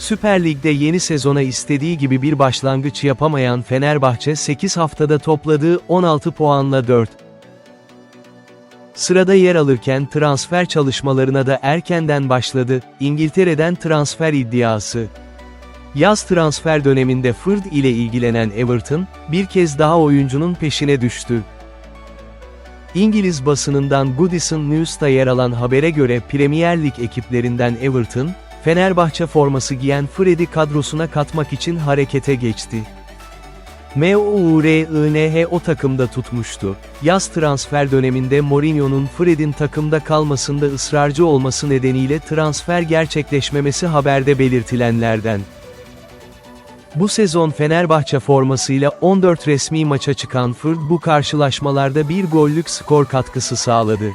Süper Lig'de yeni sezona istediği gibi bir başlangıç yapamayan Fenerbahçe 8 haftada topladığı 16 puanla 4. Sırada yer alırken transfer çalışmalarına da erkenden başladı, İngiltere'den transfer iddiası. Yaz transfer döneminde Fırd ile ilgilenen Everton, bir kez daha oyuncunun peşine düştü. İngiliz basınından Goodison News'ta yer alan habere göre Premier Lig ekiplerinden Everton, Fenerbahçe forması giyen Fred'i kadrosuna katmak için harekete geçti. MOURINH o takımda tutmuştu. Yaz transfer döneminde Mourinho'nun Fred'in takımda kalmasında ısrarcı olması nedeniyle transfer gerçekleşmemesi haberde belirtilenlerden. Bu sezon Fenerbahçe formasıyla 14 resmi maça çıkan Fırd bu karşılaşmalarda bir gollük skor katkısı sağladı.